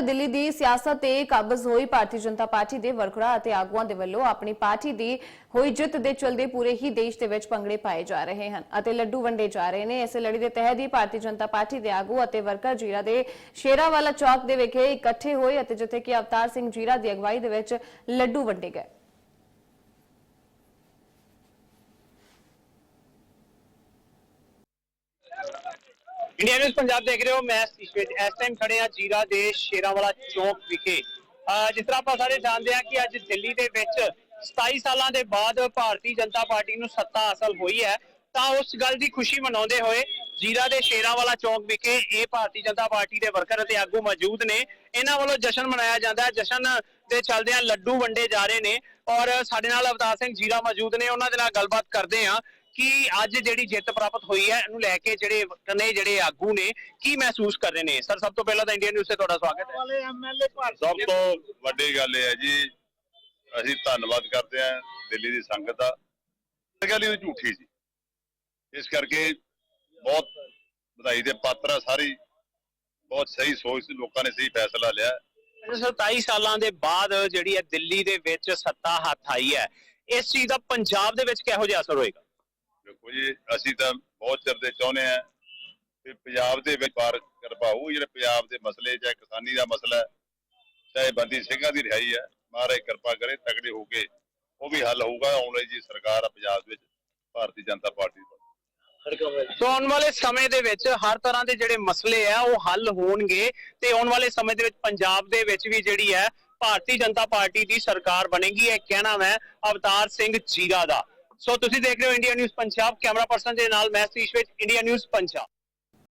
ਦਿੱਲੀ ਦੀ ਸਿਆਸਤ ਤੇ ਕਾਬਜ਼ ਹੋਈ ਭਾਰਤੀ ਜਨਤਾ ਪਾਰਟੀ ਦੇ ਵਰਕਰਾਂ ਅਤੇ ਆਗੂਆਂ ਦੇ ਵੱਲੋਂ ਆਪਣੀ ਪਾਰਟੀ ਦੀ ਹੋਈ ਜਿੱਤ ਦੇ ਚਲਦੇ ਪੂਰੇ ਹੀ ਦੇਸ਼ ਦੇ ਵਿੱਚ ਭੰਗੜੇ ਪਾਏ ਜਾ ਰਹੇ ਹਨ ਅਤੇ ਲੱਡੂ ਵੰਡੇ ਜਾ ਰਹੇ ਨੇ। ਇਸੇ ਲੜੀ ਦੇ ਤਹਿਤ ਹੀ ਭਾਰਤੀ ਜਨਤਾ ਪਾਰਟੀ ਦੇ ਆਗੂ ਅਤੇ ਵਰਕਰ ਜੀਰਾ ਦੇ ਸ਼ੇਰਾਵਾਲਾ ਚੌਕ ਦੇ ਵਿਖੇ ਇਕੱਠੇ ਹੋਏ ਅਤੇ ਜਿੱਥੇ ਕਿ ਅਵਤਾਰ ਸਿੰਘ ਜੀਰਾ ਦੀ ਅਗਵਾਈ ਦੇ ਵਿੱਚ ਲੱਡੂ ਵੰਡੇ ਗਏ। ਇੰਡੀਆ ਨਿਊਜ਼ ਪੰਜਾਬ ਦੇਖ ਰਹੇ ਹੋ। ਮੈਂ ਸਤੀਸ਼ ਇਸ ਟਾਈਮ ਖੜੇ ਆ ਜੀਰਾ ਦੇ ਸ਼ੇਰਾਵਾਲਾ ਚੌਕ ਵਿਖੇ। ਜਿਸ ਤਰ੍ਹਾਂ ਆਪਾਂ ਸਾਰੇ ਜਾਣਦੇ ਆ ਕਿ ਅੱਜ ਦਿੱਲੀ ਦੇ ਵਿੱਚ 27 ਸਾਲਾਂ ਦੇ ਬਾਅਦ ਭਾਰਤੀ ਜਨਤਾ ਪਾਰਟੀ ਨੂੰ ਸੱਤਾ ਹਾਸਲ ਹੋਈ ਹੈ। ਤਾਂ ਉਸ ਗੱਲ ਦੀ ਖੁਸ਼ੀ ਮਨਾਉਂਦੇ ਹੋਏ ਜੀਰਾ ਦੇ ਸ਼ੇਰਾਵਾਲਾ ਚੌਕ ਵਿਖੇ ਇਹ ਭਾਰਤੀ ਜਨਤਾ ਪਾਰਟੀ ਦੇ ਵਰਕਰ ਅਤੇ ਆਗੂ ਮੌਜੂਦ ਨੇ। ਇਹਨਾਂ ਵੱਲੋਂ ਜਸ਼ਨ ਮਨਾਇਆ ਜਾਂਦਾ ਹੈ। ਜਸ਼ਨ ਦੇ ਚਲਦਿਆਂ ਲੱਡੂ ਵੰਡੇ ਜਾ ਰਹੇ ਨੇ ਔਰ ਸਾਡੇ ਨਾਲ ਅਵਤਾਰ ਸਿੰਘ ਜੀਰਾ ਮੌਜੂਦ ਨੇ। ਉਹਨਾਂ ਦੇ ਨਾਲ ਗੱਲਬਾਤ ਕਰਦੇ ਆ ਕਿ ਅੱਜ ਜਿਹੜੀ ਜਿੱਤ ਪ੍ਰਾਪਤ ਹੋਈ ਹੈ ਇਹਨੂੰ ਲੈ ਕੇ ਜਿਹੜੇ ਕਨੇ ਜਿਹੜੇ ਆਗੂ ਨੇ ਕੀ ਮਹਿਸੂਸ ਕਰ ਰਹੇ ਨੇ? ਸਰ ਸਭ ਤੋਂ ਪਹਿਲਾਂ ਤਾਂ ਇੰਡੀਆ ਨਿਊਜ਼ ਤੇ ਤੁਹਾਡਾ ਸਵਾਗਤ ਹੈ। ਵਾਲੇ ਐਮਐਲਏ ਭਾਰਤ ਸਭ ਤੋਂ ਵੱਡੀ ਗੱਲ ਇਹ ਹੈ ਜੀ ਅਸੀਂ ਧੰਨਵਾਦ ਕਰਦੇ ਹਾਂ ਦਿੱਲੀ ਦੀ ਸੰਗਤ ਦਾ। ਇਹ ਗੱਲ ਇਹ ਝੂਠੀ ਸੀ। ਇਸ ਕਰਕੇ ਬਹੁਤ ਵਧਾਈ ਦੇ ਪਾਤਰ ਆ ਸਾਰੀ। ਬਹੁਤ ਸਹੀ ਸੋਚ ਸੀ ਲੋਕਾਂ ਨੇ ਸਹੀ ਫੈਸਲਾ ਲਿਆ। 27 ਸਾਲਾਂ ਦੇ ਬਾਅਦ ਜਿਹੜੀ ਹੈ ਦਿੱਲੀ ਦੇ ਵਿੱਚ ਸੱਤਾ ਹੱਥ ਆਈ ਹੈ ਇਸ ਚੀਜ਼ ਦਾ ਪੰਜਾਬ ਦੇ ਵਿੱਚ ਕਿਹੋ ਜਿਹਾ ਅਸਰ ਹੋਏਗਾ? ਦੇਖੋ ਜੀ ਅਸੀਂ ਤਾਂ ਬਹੁਤ ਚਿਰ ਦੇ ਚਾਹੁੰਦੇ ਆ ਕਿ ਪੰਜਾਬ ਦੇ ਵਿੱਚ ਪਾਰ ਕਰਵਾਉ ਜਿਹੜੇ ਪੰਜਾਬ ਦੇ ਮਸਲੇ ਚਾਹੇ ਕਿਸਾਨੀ ਦਾ ਮਸਲਾ ਹੈ, ਚਾਹੇ ਬੰਦੀ ਸਿੰਘਾਂ ਦੀ ਰਿਹਾਈ ਹੈ ਮਹਾਰਾਜ ਕਿਰਪਾ ਕਰੇ ਤਕੜੇ ਹੋ ਕੇ ਉਹ ਵੀ ਹੱਲ ਹੋਊਗਾ। ਆਉਣ ਵਾਲੀ ਜੀ ਸਰਕਾਰ ਆ ਪੰਜਾਬ ਵਿੱਚ ਭਾਰਤੀ ਜਨਤਾ ਪਾਰਟੀ ਦੀ। ਸੋ ਆਉਣ ਵਾਲੇ ਸਮੇਂ ਦੇ ਵਿੱਚ ਹਰ ਤਰ੍ਹਾਂ ਦੇ ਜਿਹੜੇ ਮਸਲੇ ਆ ਉਹ ਹੱਲ ਹੋਣਗੇ ਤੇ ਆਉਣ ਵਾਲੇ ਸਮੇਂ ਦੇ ਵਿੱਚ ਪੰਜਾਬ ਦੇ ਵਿੱਚ ਵੀ ਜਿਹੜੀ ਹੈ ਭਾਰਤੀ ਜਨਤਾ ਪਾਰਟੀ ਦੀ ਸਰਕਾਰ ਬਣੇਗੀ। ਇਹ ਕਹਿਣਾ ਮੈਂ ਅਵਤਾਰ ਸਿੰਘ ਜੀਰਾ ਦਾ। ਸੋ ਤੁਸੀਂ ਦੇਖ ਰਹੇ ਹੋ India news Punjab camera person ਦੇ ਨਾਲ ਮੈਂ ਸਤੀਸ਼ ਵਿੱਚ ਇੰਡੀਆ ਨਿਊਜ਼ ਪੰਜਾਬ